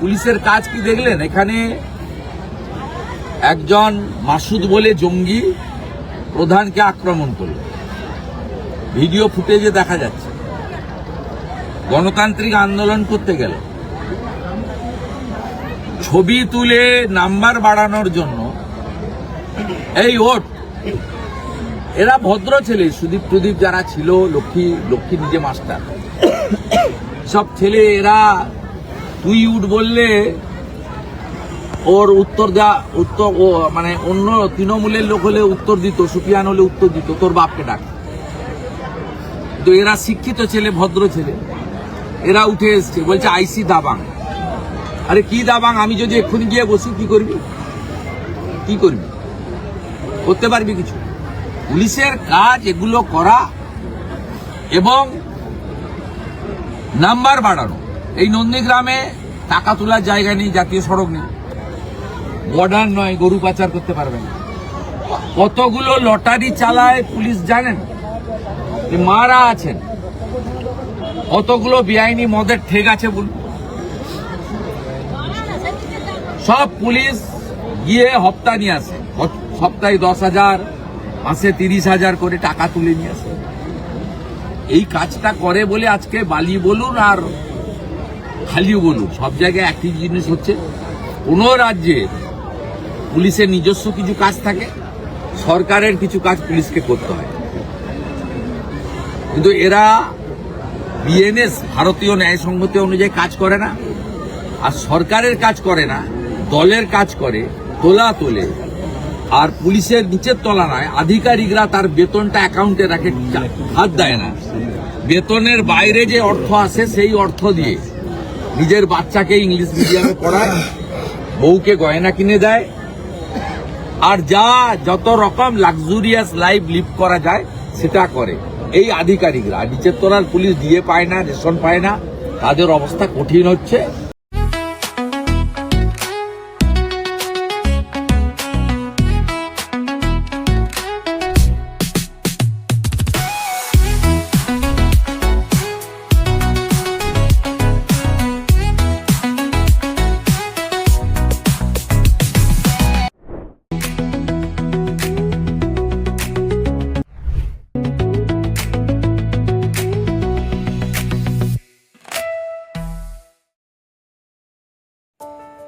পুলিশের কাজ কি দেখলেন? এখানে একজন মাসুদ বলে জঙ্গি প্রধানকে আক্রমণ করল। ভিডিও ফুটেজে দেখা যাচ্ছে। গণতান্ত্রিক আন্দোলন করতে গেল। ছবি তুলে নাম্বার বাড়ানোর জন্য এই ওট। এরা ভদ্র ছেলে, সুদীপ প্রদীপ যারা ছিল, লক্ষ্মী লক্ষ্মী নিজে মাস্টার। সব ছেলে এরা তুই উঠ বললে ওর উত্তর দেওয়া উত্তর মানে অন্য তৃণমূলের লোক হলে উত্তর দিত, সুপিয়ান হলে উত্তর দিত, তোর বাপকে ডাক। তো এরা শিক্ষিত ছেলে, ভদ্র ছেলে। এরা উঠে এসছে, বলছে আইসি দাবাং। আরে কি দাবাং? আমি যদি এক্ষুনি গিয়ে বসি, কি করবি? কি করবি? করতে পারবি কিছু? পুলিশের কাজ এগুলো করা এবং নাম্বার বাড়ানো। এই নন্দীগ্রামে টাকা তোলার জায়গা নেই, জাতীয় সড়ক নেই। বর্ডার নয়, গরু পাচার করতে পারবেন কতগুলো লটারি চালায় পুলিশ জানেন? যে মারা আছেন। কতগুলো বেআইনি মদের ঠেক আছে বলুন। সব পুলিশ গিয়ে হপ্তা নিয়ে আসে। সপ্তাহে দশ হাজার, মাসে তিরিশ হাজার করে টাকা তুলে নিয়ে আসে। এই কাজটা করে বলে আজকে বালি বলুন আর খালিও বলুন সব জায়গায় একই জিনিস হচ্ছে। কোন রাজ্যে পুলিশের নিজস্ব কিছু কাজ থাকে, সরকারের কিছু কাজ পুলিশকে করতে হয়। কিন্তু এরা বিএনএস, ভারতীয় ন্যায় সংহতি অনুযায়ী কাজ করে না, আর সরকারের কাজ করে না, দলের কাজ করে, তোলা তোলে। আর পুলিশের নিচের তলা নয়, আধিকারিকরা তার বেতনটা অ্যাকাউন্টে রাখে, হাত দেয় না। বেতনের বাইরে যে অর্থ আসে, সেই অর্থ দিয়ে নিজের বাচ্চাকে ইংলিশ মিডিয়ামে পড়ায়, বউকে গয়না কিনে দেয়, আর যা যত রকম লাক্সুরিয়াস লাইফ লিভ করা যায়, সেটা করে। এই আধিকারিকরা, নিচের তোলার পুলিশ দিয়ে পায় না, রেশন পায় না, তাদের অবস্থা কঠিন হচ্ছে।